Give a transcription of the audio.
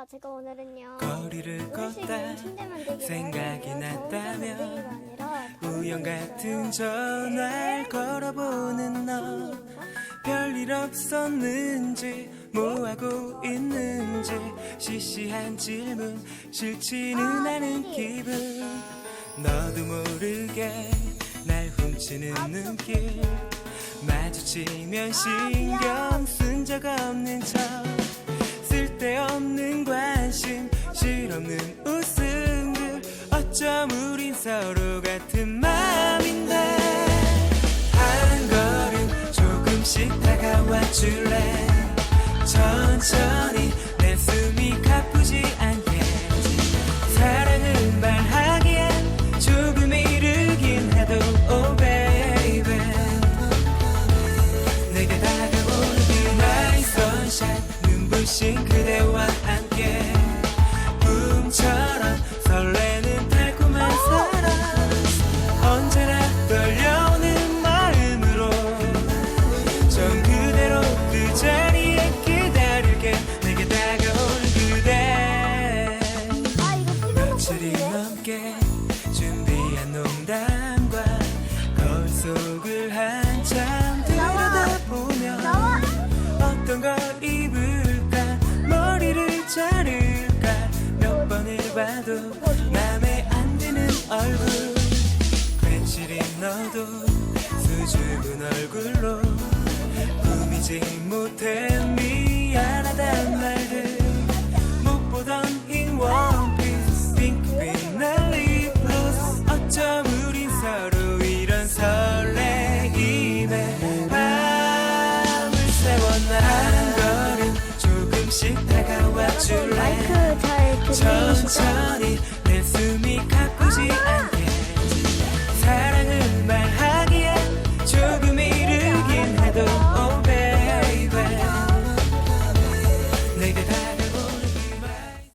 안녕하세요. 제가 오늘은요. 거리를 걷다 생각이. 났다면 우연 같은. 전화를 걸어보는 너? 별일 없었는지 뭐하고 있는지 시시한 질문 싫지는 않은 기분 너도 모르게 날 훔치는 눈길 마주치면 신경 쓴 적 없는 척 쓸데없는 실없는 웃음들. 어쩜 우린 서로 같은 마음인데. 한 걸음 조금씩 다가와 줄래 봐도 맘에 안 드는 얼굴. 괜시린 너도 수줍은 얼굴로 꾸미지 못해 미안하단 말들. 못 보던 흰 원피스 핑크빛 날 립글로스. 어쩜 우린 서로 이런 설레임에 밤을 새웠나 한 걸음 조금씩 다가와 줄래? 천천히 내